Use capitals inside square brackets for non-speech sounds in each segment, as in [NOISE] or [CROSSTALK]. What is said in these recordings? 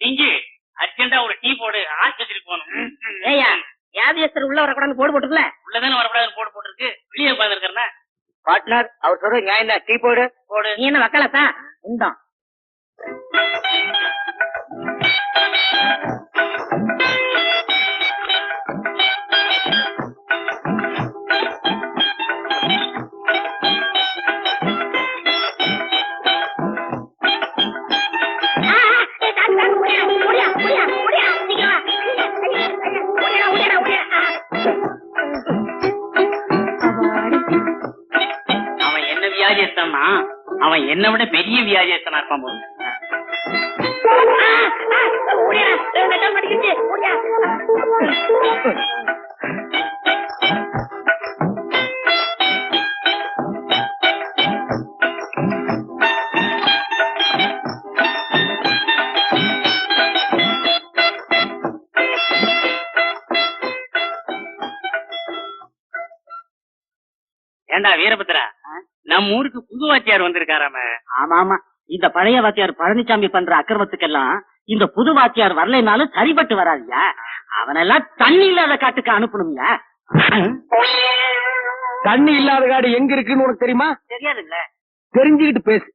இங்கு அர்ஜென்டா ஒரு டீ போடு ஆஸ்பத்திரிக்கு போகணும். ஏய்யா வியாதியஸ்தர் உள்ள வரக்கூடாது போடு போட்டுக்கல உள்ளதானே வரக்கூடாதுன்னு போட்டு போட்டுருக்கு. வெளியே உட்காந்துருக்கிறேன்னா பார்ட்னர் அவர் சொல்ற நியாயம் தான் டீ போடு. போடு. நீ என்ன வக்கலத்தா உண்டோம் என்னை விட பெரிய வியாஜேசனா இருப்பான் போது ஏண்டா வீரபத்ரா? நம்ம ஊருக்கு புது வாத்தியார் வந்திருக்காராம. ஆமா ஆமா இந்த பழைய வாத்தியார் பழனிசாமி பண்ற அக்கிரமத்துக்கெல்லாம் இந்த புது வாத்தியார் வரலைனாலும் சரிபட்டு வராதியா? அவனெல்லாம் தண்ணி இல்லாத காட்டுக்கு அனுப்பணும்யா தண்ணி இல்லாத காடு எங்க இருக்குன்னு உனக்கு தெரியுமா? தெரியாதுல்ல. தெரிஞ்சுக்கிட்டு பேசு.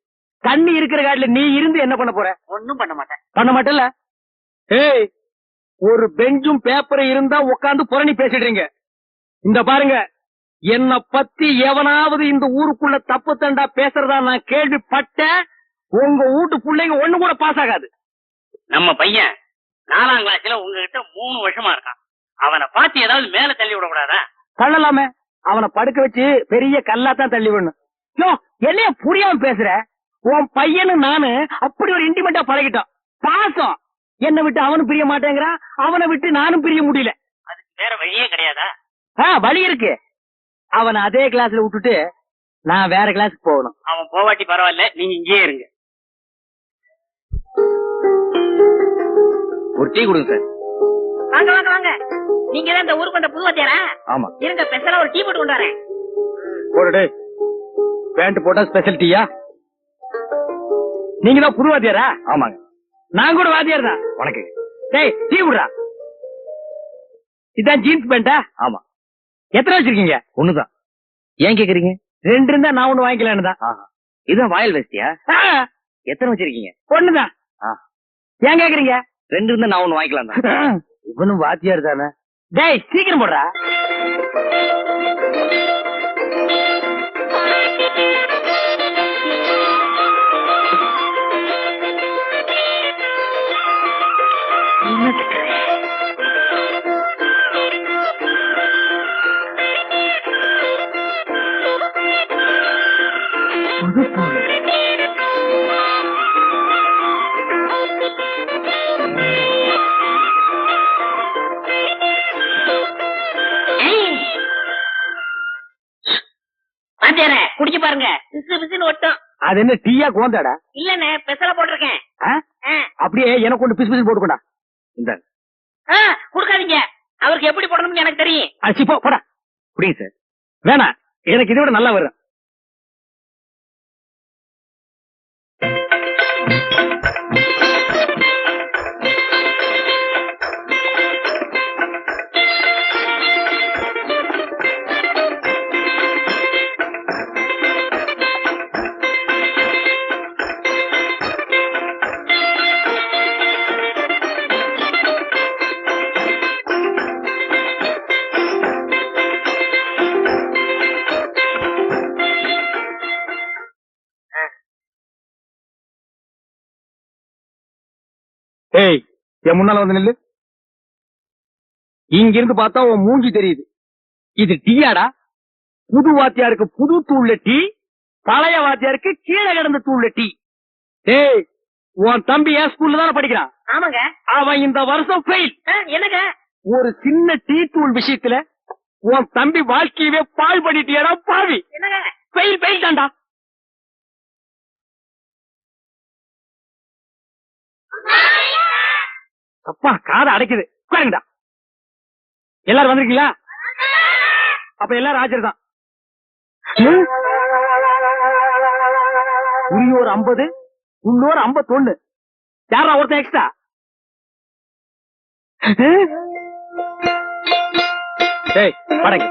தண்ணி இருக்கிற காட்டுல நீ இருந்து என்ன பண்ண போற? ஒண்ணும் பண்ண மாட்டேன். பண்ண மாட்டல ஏய் ஒரு பெஞ்சும் பேப்பரும் இருந்தா உட்கார்ந்து புரணி பேசிடுறீங்க. இந்த பாருங்க. என்ன பத்தி எவனாவது இந்த ஊருக்குள்ள தப்பு தண்டா பேசுறதா நான் கேள்விப்பட்டேன். உங்க வீட்டு பிள்ளைங்க ஒண்ணு கூட பாஸ் ஆகாது. நம்ம பையன் நாலாம் கிளாஸ்ல உங்ககிட்ட மூணு வருஷமா இருக்கான். அவனை பார்த்து ஏதாவது மேல தள்ளி விடக்கூடாதா? தள்ளலாமே. அவனை படுக்க வச்சு பெரிய கல்லா தான் தள்ளி விடணும். யோ என்னைய புரியாம பேசுற? உன் பையனு நானு அப்படி ஒரு இன்டிமெண்டா பழகிட்டோம். பாசம். என்னை விட்டு அவனும் பிரிய மாட்டேங்கிறான். அவனை விட்டு நானும் பிரிய முடியல. அதுக்கு வேற வழியே கிடையாதா? ஆ வழி இருக்கு. அவனை அதே கிளாஸ்ல விட்டுட்டு நான் வேற கிளாஸ்க்கு போகணும். அவன் போவாட்டி பரவாயில்ல நீங்க இங்கேயே இருங்க. ஒரு டீ கொடுங்க சார். வாங்க வாங்க வாங்க. நீங்க தான் இந்த ஊருக்கு வந்த புது வாத்தியாரா? ஆமா. இருங்க ஸ்பெஷலா ஒரு டீ போட்டு கொண்டு வரேன். போடு பேண்ட் போட்டா ஸ்பெஷல் டீயா? நீங்க தான் புது வாத்தியாரா? ஆமாங்க. நான் கூட வாத்தியார் தான் உனக்கு டேய் டீ விடுறா இதான் ஜீன்ஸ் பேண்டா? ஆமா. எத்தனை வச்சிருக்கீங்க? ஒண்ணுதான். ஏன் கேக்குறீங்க? ரெண்டு இருந்தா நான் ஒண்ணு வாங்கிக்கலான்னு தான். இதான் வாயில் வெஸ்டியா எத்தனை வச்சிருக்கீங்க? ஒண்ணுதான். ஏன் கேக்குறீங்க? ரெண்டு இருந்தா நான் ஒண்ணு வாங்கிக்கலாம் தான் இவனும் வாத்தியார் தானே? டேய் சீக்கிரம் போடுறா. அது என்ன டீயா கோந்தாடா இல்லண்ணே ஸ்பெஷலா போட்டிருக்கேன். அப்படியே எனக்கு ஒன்று பிசு பிசு போட்டுக்கொண்டா இந்த. கொடுக்காதீங்க. அவருக்கு எப்படி போடணும்னு எனக்கு தெரியும். அரிசி போ போடா. புரியுது சார். வேணாம். எனக்கு இதை விட நல்லா வரும். ஏய் என் முன்னால வந்து நில்லு. இங்க இருந்து பார்த்தா உன் மூஞ்சி தெரியுது. இது டீயாடா? புது வாத்தியாருக்கு புது தூள்ல டீ பழைய வாத்தியாருக்கு கீழே கிடந்த தூள்ல டீ. டேய் உன் தம்பி என் ஸ்கூல்ல தானே படிக்கிறான்? ஆமாங்க. அவன் இந்த வருஷம் ஃபெயில் என்னங்க? ஒரு சின்ன டீ தூள் விஷயத்துல உன் தம்பி வாழ்க்கையவே பால் பண்ணிட்டியடா பாவி. என்னங்க? ஃபெயில் ஃபெயில் தான்டா. அப்பா காதை அடைக்குது. உட்காருங்கடா. எல்லாரும் வந்திருக்கீங்களா? அப்ப எல்லாரும் ஆஜர் தான் ம்? உரியோர் ஐம்பது உள்ளோர் ஐம்பத்தொன்னு. யாரா ஒருத்தன் எக்ஸ்ட்ரா டேய் படங்க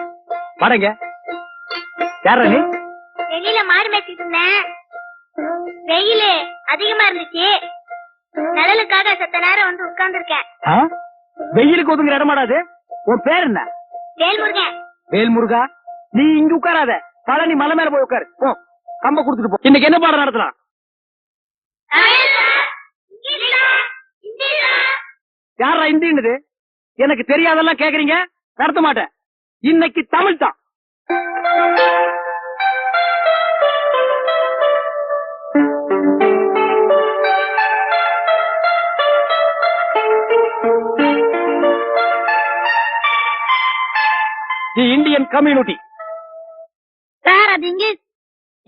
படங்க யாரா நீ? வெளியில மாடு மேய்ச்சிட்டு இருந்தேன். வெயிலு அதிகமா இருந்துச்சு. நிழலுக்காக செத்த நேரம் வந்து உட்கார்ந்துருக்கேன். ஆ? வெயிலுக்கு ஒதுங்குற இடமாடா அது? உன் பேர் என்ன? வேல்முருகன். வேல் முருகா நீ இங்க உட்காராத. பழனி மலை மேல போய் உட்காரு. போ. கம்ப கொடுத்துட்டு போ. இன்னைக்கு என்ன பாடம் நடத்தலாம்? யாரா இந்தின்னுது எனக்கு தெரியாதெல்லாம் கேக்குறீங்க? நடத்த மாட்டேன். இன்னைக்கு தமிழ் தான் தி இந்தியன் கம்யூனிட்டி சார் அது இங்க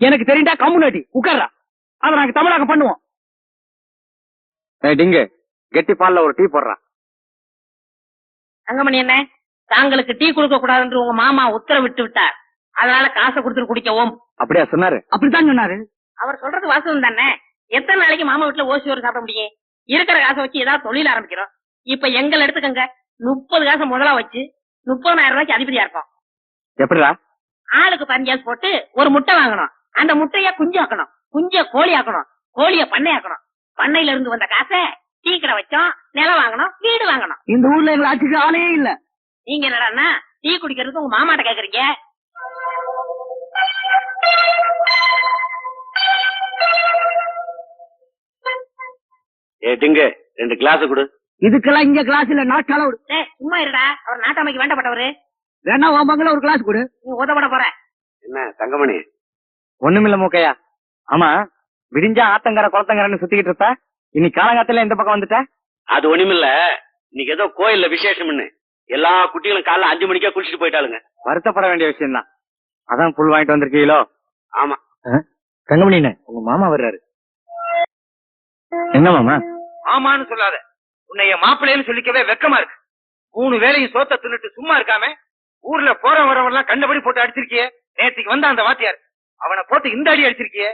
எனக்கு தெரியுண்டா கம்யூனிட்டி உட்கார்றா அதை நாங்க தமிழாக பண்ணுவோம். டிங்கு. கெட்டி பால்ல ஒரு டீ போடுறா. தங்கமணி என்ன தாங்களுக்கு டீ கொடுக்க கூடாதுன்னு உங்க மாமா உத்தரவிட்டு விட்டார். அதனால காசை கொடுத்துட்டு குடிக்கவும். அப்படியா சொன்னாரு? அப்படித்தான் சொன்னாரு. அவர் சொல்றது வாசகம் தானே? எத்தனை நாளைக்கு மாமா வீட்டுல ஓசி ஒரு சாப்பிட முடியும்? இருக்கிற காசை வச்சு ஏதாவது தொழில் ஆரம்பிக்கிறோம். இப்ப எங்களை எடுத்துக்கங்க. முப்பது காசை முதலா வச்சு முப்பதாயிரம் ரூபாய்க்கு அதிபதியா இருக்கும். எப்படிடா? ஆளுக்கு பஞ்சாசு போட்டு ஒரு முட்டை வாங்கணும். அந்த முட்டைய குஞ்சு ஆக்கணும். குஞ்ச கோழி ஆக்கணும். கோழிய பண்ணை ஆக்கணும். பண்ணையில இருந்து வந்த காசை டீ கடை வச்சோம். நிலம் வாங்கணும். வீடு வாங்கணும். இந்த ஊர்ல எங்களை ஆட்சிக்கு ஆளே இல்ல. நீங்க என்னடான்னா டீ குடிக்கிறதுக்கு உங்க மாமாட்ட கேக்குறீங்க? ஏ டிங்கு ரெண்டு கிளாஸ் கொடு. இதுக்கெல்லாம் இங்க கிளாஸ் இல்ல நாட்டு அளவு டேய் சும்மா இருடா. அவர் நாட்டாமைக்கு வேண்டப்பட்டவரு. வேணா உன் பங்கள ஒரு கிளாஸ் கொடு. நீ உதப்பட போற. என்ன தங்கமணி? ஒண்ணுமில்ல மூக்கையா. ஆமா விடிஞ்சா ஆத்தங்கர குளத்தங்கரன்னு சுத்திக்கிட்டு இருப்ப. இன்னைக்கு காலங்காத்துல இந்த பக்கம் வந்துட்ட? அது ஒண்ணுமில்ல. இன்னைக்கு ஏதோ கோயில்ல விசேஷம்னு. எல்லா குட்டிகளும் காலைல அஞ்சு மணிக்கே குளிச்சுட்டு போயிட்டாளுங்க. வருத்தப்பட வேண்டிய விஷயம் தான் அதான் புல் வாங்கிட்டு வந்திருக்கீங்களோ? ஆமா. தங்கமணின்னு உங்க மாமா வர்றாரு. என்ன மாமா? ஆமான்னு சொல்லாத. உன்னை என் மாப்பிள்ளைன்னு சொல்லிக்கவே வெக்கமா இருக்கு. மூணு வேலையும் சோத்த தின்னுட்டு சும்மா இருக்காம ஊர்ல போற வரவெல்லாம் கண்டபடி போட்டு அடிச்சிருக்கியே. நேத்துக்கு வந்த அந்த வாத்தியார் அவனை போட்டு இந்த அடி அடிச்சிருக்கியே.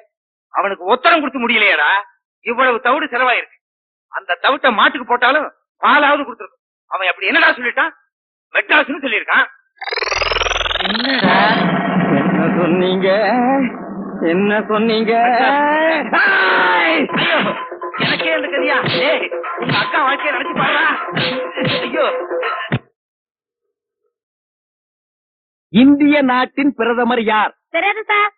அவனுக்கு ஒத்தரம் கொடுத்து முடியலையேடா. இவ்வளவு தவிடு செலவாயிருக்கு. அந்த தவிட்ட மாட்டுக்கு போட்டாலும் பாலாவது கொடுத்துருக்கும். அவன் அப்படி என்னடா சொல்லிட்டான்? மெட்ராஸ்னு சொல்லியிருக்கான். என்ன சொன்னீங்க? என்ன சொன்னீங்க? எனக்கே இந்த கதியா ஏய் உங்க அக்கா வாழ்க்கைய நினைச்சு பாருடா. ஐயோ. இந்திய நாட்டின் பிரதமர் யார்? தெரியாது சார்.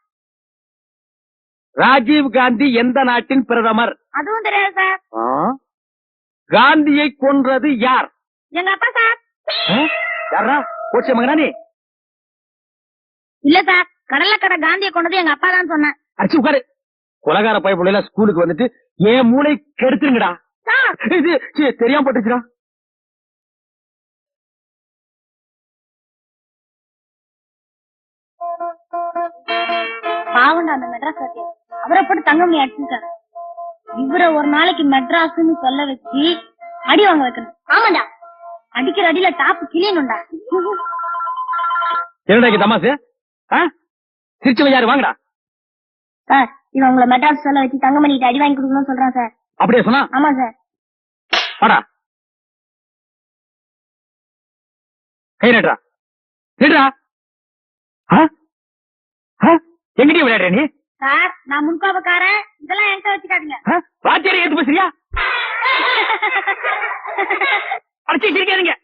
ராஜீவ் காந்தி எந்த நாட்டின் பிரதமர்? அதுவும் தெரியாது சார்? காந்தியை கொன்றது யார்? எங்க அப்பா சார்? யாரா கோச்ச மகனானி. இல்ல சார் கடலை கடை காந்தியை கொண்டது எங்க அப்பா தான் சொன்னேன். அடிச்சு உட்காரு. கொலகார பைப்புல ஸ்கூலுக்கு வந்துட்டு என் மூளை கெடுத்துருங்கடா. இது சீ, தெரியாம போட்டுச்சுடா. பாவண்டா அந்த மெட்ராஸ் அவரை போட்டு தங்கமணி அடிச்சிருக்காரு. இவரை ஒரு நாளைக்கு மெட்ராஸ்னு சொல்ல வச்சு அடி வாங்க வைக்கணும். ஆமாண்டா. அடிக்கிற அடியில டாப் கிளியணும்டா என்னடா இங்க தமாசு ஆ? சிரிச்சவன் யாரு? வாங்கடா. சார் இவன் உங்களை மெட்ராஸ் சொல்ல வச்சு தங்கமணிக்கு அடி வாங்கி கொடுக்கணும்னு சொல்றான் சார். அப்படியே சொன்னா? ஆமா சார். வாடா. கை நட்றா நிடுறா ஆ? ஆ? எங்கடி விளையாடுற நீ? சார் நான் முன்கோபக்காரன். இதெல்லாம் என்கிட்ட வச்சுக்காதீங்க? வாத்தியாரை ஏத்து பேசுறியா? அடிச்சு சிரிக்காதீங்க.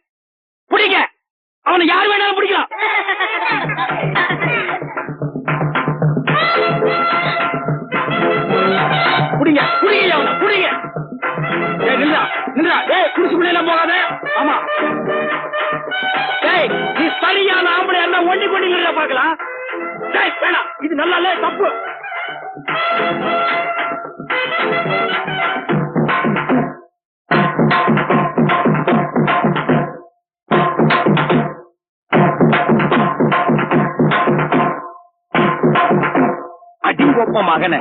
புடிங்க. அவனை யார் வேணாலும் பிடிக்கலாம். [LAUGHS] புடிங்க புடிங்க அவன புடிங்க. ஏய் நில்றா நில்றா ஏய் குடிசுக்குள்ள எல்லாம் போகாத. ஆமா. ஏய் நீ சரியான ஆம்பளை என்ன ஒண்டி கொண்டு நில்ல பாக்கலாம் டேய் வேணாம். இது நல்லா இல்ல தப்பு. அடிங்கொப்ப மகனை.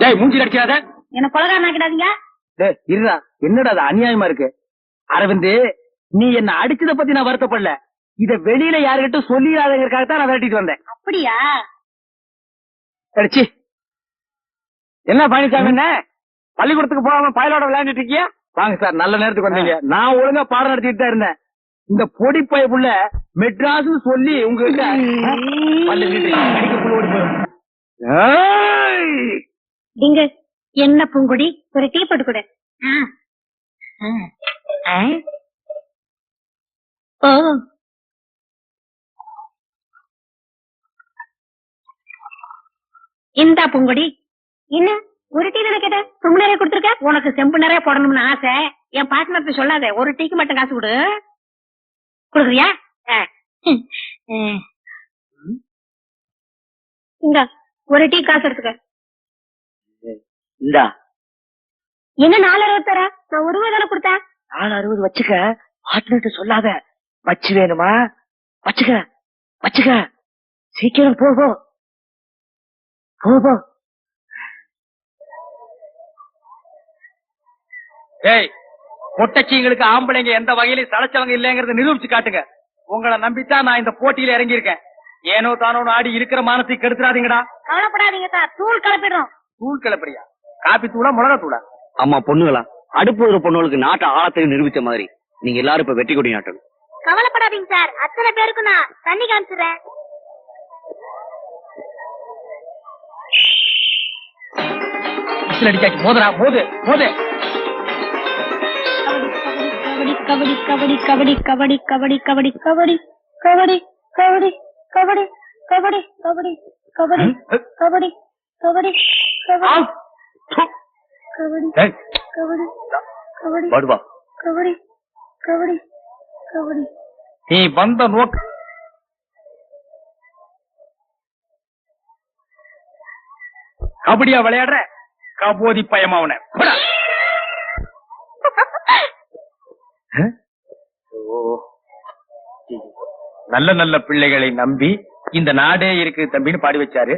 டேய் மூஞ்சி அடிச்சாத என்ன கொலகாரன் ஆக்கிடாதீங்க டேய் இருடா. என்னடா அது அநியாயமா இருக்கு? அரவிந்த் நீ என்ன அடிச்சத பத்தி நான் வருத்தப்படல. இத வெளியில யாருகிட்ட சொல்லிடாதங்கிறதுக்காக தான் நான் விரட்டிட்டு வந்தேன். அப்படியா? அடிச்சி என்ன பழனிசாமி என்ன? பள்ளிக்கூடத்துக்கு போகாம பயலோட விளையாண்டுட்டு இருக்கியா? வாங்க சார் நல்ல நேரத்துக்கு வந்தீங்க. நான் ஒழுங்கா பாடம் நடத்திட்டு தான் இருந்தேன். இந்த பொடி பைப்புள்ள மெட்ராஸ் சொல்லி உங்ககிட்ட டிங்கு என்ன பூங்குடி? ஒரு டீ போட்டு கொடு. ஓ. இந்தா பூங்குடி. என்ன? ஒரு டீ தானே கேட்ட ரொம்ப நிறைய கொடுத்துருக்க? உனக்கு செம்பு நிறைய போடணும்னு ஆசை. என் பார்ட்னர்ட்ட சொல்லாத. ஒரு டீக்கு மட்டும் காசு கொடு. கொடுக்குறியா. இந்தா ஒரு டீ காசு எடுத்துக்க. இந்தா. என்ன நாலு அறுபது தர நான் ஒரு ரூபா தானே கொடுத்தேன். நாலு அறுபது வச்சுக்க. பார்ட்னர்ட்ட சொல்லாத. வச்சு வேணுமா? வச்சுக்க. வச்சுக்க. சீக்கிரம் போ போ. போ போ. ஏய் பொட்டச்சிங்களுக்கு ஆம்பளைங்க எந்த வகையிலும் சளைச்சவங்க இல்லைங்கறத நிரூபிச்சு காட்டுங்க. உங்களை நம்பித்தான் நான் இந்த போட்டியில இறங்கி இருக்கேன் ஏனோ தானோ ஆடி இருக்கிற மானத்தை கெடுத்துறாதீங்கடா. கவலைப்படாதீங்க சார். தூள் கலப்பிடுறோம். தூள் கிளப்படியா காப்பி தூளா மிளகா தூளா அம்மா பொண்ணுங்களா அடுப்பு ஒரு பொண்ணுகளுக்கு நாட்டை ஆழத்தை நிரூபிச்ச மாதிரி நீங்க எல்லாரும் இப்ப வெற்றி கொடி நாட்டணும் கவலைப்படாதீங்க சார் அத்தனை பேருக்கு நான் தண்ணி காமிச்சிடுறேன் அடிச்சாச்சு மோதரா மோது மோது கபடி கபடி கபடி கபடி கபடி கபடி கபடி கபடி கபடி கபடி கபடி கபடி கபடி கபடி கபடி கபடி வருவா நீ வந்த நோக்க கபடியா விளையாடுற கபோதி பயமா அவனை போடா. அஹ்? ஓ. நல்ல நல்ல பிள்ளைகளை நம்பி இந்த நாடே இருக்கு தம்பின்னு பாடி வச்சாரு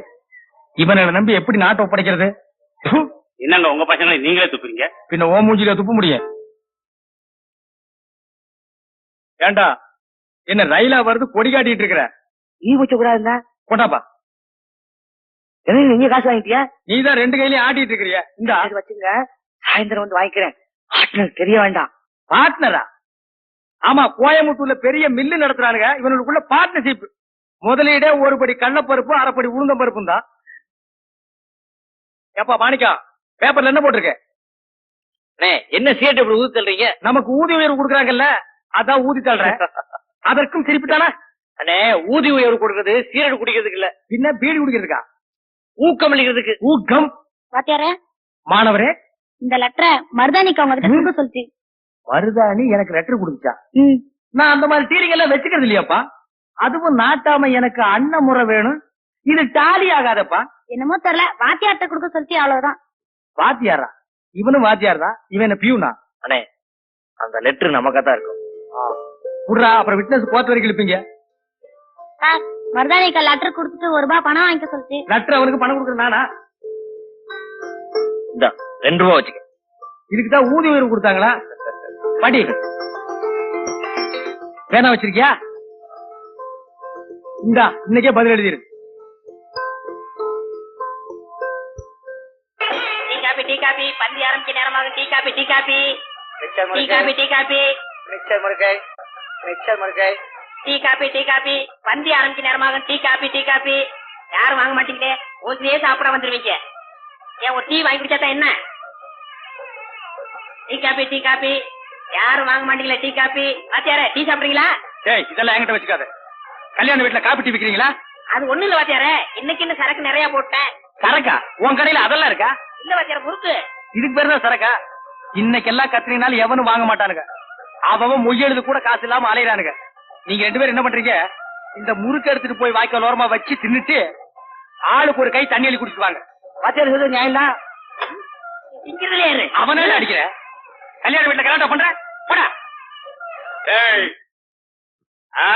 இவனை நம்பி எப்படி நாட்டை ஒப்படைக்கிறது ப்பு. என்னங்க உங்க பசங்களை நீங்களே துப்புறீங்க? பின்ன ஓ மூஞ்சில துப்ப முடியும். ஏண்டா என்ன ரயிலா வருது கொடி காட்டிட்டு இருக்கிற? நீ வச்ச கூடாதுங்க கொண்டாப்பா. என்ன நீங்க காசு வாங்கிட்டியா? நீ தான் ரெண்டு கையிலயும் ஆட்டிட்டு இருக்கிறிய? இந்த. அது வச்சுங்க. சாயந்தரம் வந்து வாங்கிக்கிறேன். பார்ட்னர் தெரிய வேண்டாம். பார்ட்னரா ஆமா கோயம்புத்தூர்ல பெரிய மில்லு நடத்துறானுங்க. இவனுக்குள்ள பார்ட்னர்ஷிப் முதலீடே ஒரு படி கடலப்பருப்பு அரைப்படி உளுந்தம் பருப்பும் தான் ஏப்பா மாணிக்கா பேப்பர்ல என்ன போட்டிருக்க? என்ன சீட் இப்படி ஊதி தள்ளுறீங்க? நமக்கு ஊதிய உயர்வு கொடுக்குறாங்கல்ல அதான் ஊதி தள்ளுறேன் [LAUGHS] அதற்கும் திருப்பிட்டானா? அண்ணே ஊதி உயர்வு கொடுக்கறது சீரடு குடிக்கிறதுக்கு இல்ல. பின்ன பீடி குடிக்கிறதுக்கா? ஊக்கம் அளிக்கிறதுக்கு. ஊக்கம்? பாத்தியார மாணவரே? இந்த லெட்டரை மருதானிக்கு அவங்க கிட்ட சொல்லிச்சு. மருதாணி எனக்கு லெட்டர் கொடுத்துச்சா? நான் அந்த மாதிரி டீலிங் எல்லாம் வச்சுக்கிறது இல்லையாப்பா? அதுவும் நாட்டாம எனக்கு அண்ண முறை வேணும். இது டாலி ஆகாதப்பா. என்னமோ தெரியல வாத்தியார்ட்ட கொடுக்க சொல்லிச்சு அவ்வளவுதான். வாத்தியாரா? இவனும் வாத்தியார் தான் இவன் பியூனா? அண்ணே அந்த லெட்டர் நமக்கா தான் இருக்கும் விட்றா அப்புறம் விட்னஸ் கோர்ட் வரைக்கும் இழுப்பீங்க. சார் மருதானிக்கு லெட்டர் கொடுத்துட்டு ஒரு ரூபாய் பணம் வாங்கிக்க சொல்லிச்சு லெட்டர் அவனுக்கு பணம் கொடுக்குற நானா? இந்த ரெண்டு ரூபா வச்சுக்க. இதுக்கு தான் ஊதிய உயர்வு கொடுத்தாங்களா? படி. பேனா வச்சிருக்கியா? இந்தா இன்னைக்கே பதில் எழுதிரு. Tea coffee tea coffee mixture முருகை mixture முருகை டீ காபி டீ காபி பந்தி ஆரம்பிக்க நேரமாக டீ காபி டீ காபி யாரும் வாங்க மாட்டீங்களே? ஊசியே சாப்பிட வந்துருவீங்க. ஏன் ஒரு டீ வாங்கி குடிச்சாதான் என்ன? டீ காபி டீ காபி யாரும் வாங்க மாட்டீங்களே டீ காபி வாத்தியாரே டீ சாப்பிடுறீங்களா? ஏய் இதெல்லாம் என்கிட்ட வச்சுக்காத. கல்யாண வீட்டுல காப்பி டீ விக்கிறீங்களா? அது ஒண்ணு இல்ல வாத்தியாரே. இன்னைக்கு இன்னும் சரக்கு நிறைய போட்டேன். சரக்கா? உன் கடையில அதெல்லாம் இருக்கா? இல்ல வாத்தியார முறுக்கு. இதுக்கு பேர் தான் சரக்கா? இன்னைக்கெல்லாம் கத்திரினாலும் எவனும் வாங்க மாட்டானுங்க. அவன் மொய்யெழுது கூட காசு இல்லாம அலையறானுங்க. நீங்க ரெண்டு பேரும் என்ன பண்றீங்க? இந்த முறுக்கு எடுத்துட்டு போய் வாய்க்கால் ஓரமா வச்சு தின்னுட்டு ஆளுக்கு ஒரு கை தண்ணி அள்ளி குடிச்சிட்டு வாங்க. வாத்தியார் சொல்றது நியாயம் தான் திங்கிறதுலே இரு. அவனே அடிக்கிற? கல்யாண வீட்டுல கல்யாணம் பண்ற? போடா. ஏய். ஆ?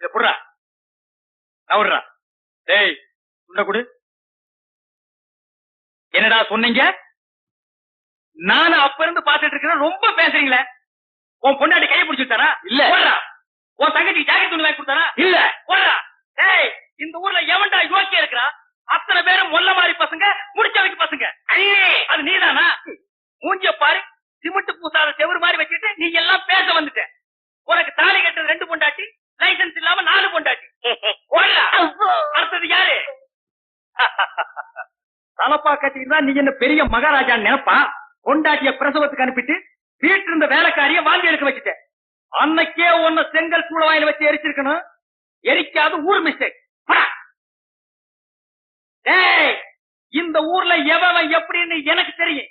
இத புடுறா நவுடுறா டேய் குடு. என்னடா சொன்னீங்க? நானும் அப்ப இருந்து பாத்துட்டு இருக்கிறேன் ரொம்ப பேசுறீங்களே? உன் பொண்டாட்டி கையை பிடிச்சிட்டாரா இல்ல. போடுறா. உன் தங்கச்சி ஜாக்கெட் துணி வாங்கி கொடுத்தாரா இல்ல. போடுறா. டேய் இந்த ஊர்ல எவன்டா யோக்கிய இருக்கிறா? அத்தனை பேரும் மொல்ல மாதிரி பசங்க முடிச்சவைக்கு பசங்க. அண்ணே அது நீதானா? மூஞ்ச பாரு. சிமெண்ட் பூசாத செவுரு மாதிரி வச்சுட்டு நீ எல்லாம் பேச வந்துட்ட. உனக்கு தாலி கட்டுறது ரெண்டு பொண்டாட்டி லைசென்ஸ் இல்லாம நாலு பொண்டாட்டி. அடுத்தது யாரு? [LAUGHS] தலப்பா கட்டிட்டு தான் நீ என்ன பெரிய மகாராஜான்னு நினைப்பா பொண்டாட்டிய பிரசவத்துக்கு அனுப்பிட்டு வீட்டு இருந்த வேலைக்காரிய வாந்தி எடுக்க வச்சுட்ட அன்னைக்கே உன்னை செங்கல் சூழவாயில வச்சு எரிச்சிருக்கணும். எரிக்காத ஊர் மிஸ்டேக் இந்த ஊர்ல எவன் எப்படின்னு எனக்கு தெரியும்.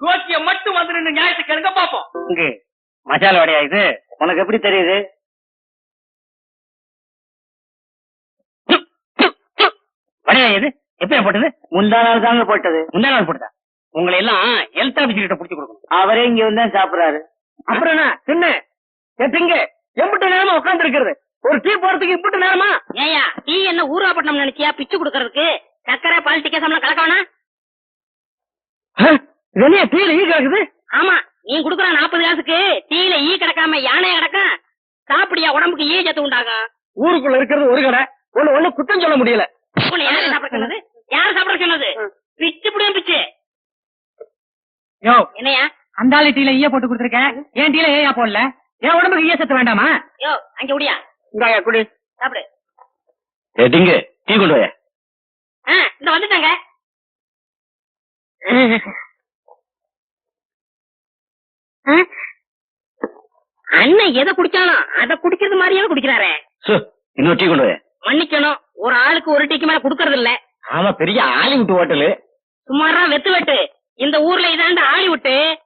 கோச்சிய மட்டும் வந்து நின்னு நியாயத்தை கேளுங்க பாப்போம் இங்க மசாலா வடையா இது? உனக்கு எப்படி தெரியுது? வடையா இது? எப்ப போட்டது? முந்தா நாள் தாங்க போட்டது. முந்தா நாள் போட்டதா? உங்களை எல்லாம் ஹெல்த் ஆபீசர் கிட்ட புடிச்சு கொடுக்கணும். அவரே இங்க வந்து சாப்பிடுறாரு. அப்புறம் என்ன? தின்னு. திங்க. எம்பிட்டு நேரமா உட்கார்ந்து இருக்கிறது ஒரு டீ போறதுக்கு இப்பட்டு நேரமா? ஏயா டீ என்ன ஊராப்பட்டினம் நினைச்சியா? பிச்சு கொடுக்கறதுக்கு? சக்கரை பால் டிக்கெட் கலக்க வேணா வெளியே டீல ஈ கிடக்குது? ஆமா நீ குடுக்குற நாற்பது காசுக்கு டீல ஈ கிடக்காம யானைய கிடக்கும் சாப்பிடியா உடம்புக்கு ஈ சத்து உண்டாகும் ஊருக்குள்ள இருக்கிறது ஒரு கடை. ஒண்ணு ஒண்ணு குத்தம் சொல்ல முடியல. யாரு சாப்பிட சொன்னது? யாரு சாப்பிட சொன்னது? பிச்சு புடியும் பிச்சு. யோ. என்னையா? அந்த ஆளு டீல ஈய போட்டு கொடுத்துருக்கேன். ஏன் டீல ஏயா போடல? என் உடம்புக்கு ஈய சத்து வேண்டாமா? யோ அங்க உடியா இந்தாயா குடி. சாப்பிடு. ஏட்டிங்க டீ கொண்டு ஆ, இந்த வந்துட்டாங்க? அண்ணன் எதை குடிச்சானோ அத குடிக்கிறது மாதிரியே குடிக்கிறாரே. இன்னொரு டீ கொண்டு மன்னிக்கணும். ஒரு ஆளுக்கு ஒரு டீக்கு மேல குடுக்கறது இல்ல ஆமா பெரிய ஆலிவுட் ஹோட்டலு. சுமாரா வெத்து வெட்டு. இந்த ஊர்ல இதாண்ட ஆளி விட்டு